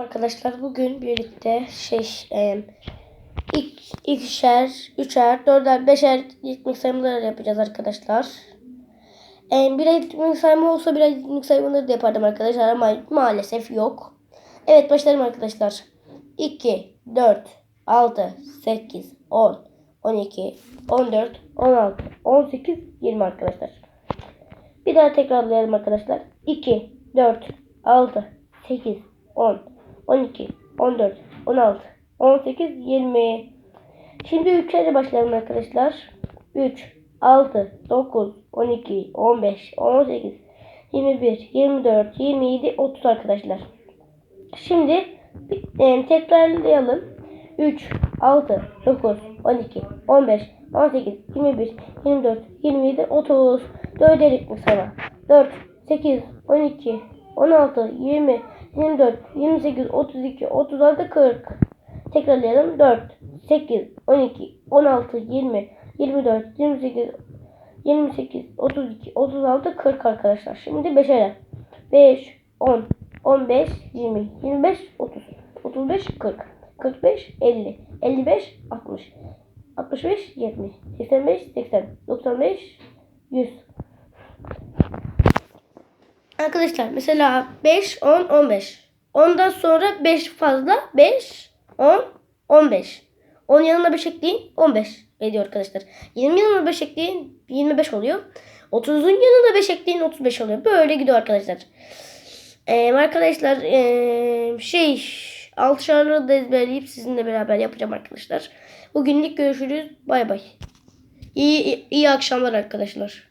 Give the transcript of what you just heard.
Arkadaşlar bugün birlikte şey e, ilk ikişer, üçer, dörder, beşer ritmik saymaları yapacağız arkadaşlar. E, bir ritmik sayma olsa bir ritmik saymaları da yapardım arkadaşlar ama maalesef yok. Evet başlayalım arkadaşlar. 2, 4, 6, 8, 10, 12, 14, 16, 18, 20 arkadaşlar. Bir daha tekrarlayalım arkadaşlar. 2, 4, 6, 8, 10, 12, 14, 16, 18, 20. Şimdi 3'lere başlayalım arkadaşlar. 3, 6, 9, 12, 15, 18, 21, 24, 27, 30 arkadaşlar. Şimdi e, tekrarlayalım. 3, 6, 9, 12, 15, 18, 21, 24, 27, 30. Dördelik mi sana? 4, 8, 12, 16, 20, 24, 28, 32, 36, 40. Tekrarlayalım. 4, 8, 12, 16, 20, 24, 28, 28, 32, 36, 40 arkadaşlar. Şimdi 5'e. 5, 10, 15, 20, 25, 30, 35, 40, 45, 50, 55, 60, 65, 70, 85, 80, 95, 100. Arkadaşlar mesela 5, 10, 15. Ondan sonra 5 fazla. 5, 10, 15. 10 yanına 5 ekleyin 15 ediyor arkadaşlar. 20 yanına 5 ekleyin 25 oluyor. 30'un yanına 5 ekleyin 35 oluyor. Böyle gidiyor arkadaşlar. Ee, arkadaşlar ee, şey altışarları da ezberleyip sizinle beraber yapacağım arkadaşlar. Bugünlük görüşürüz. Bay bay. İyi, iyi, iyi akşamlar arkadaşlar.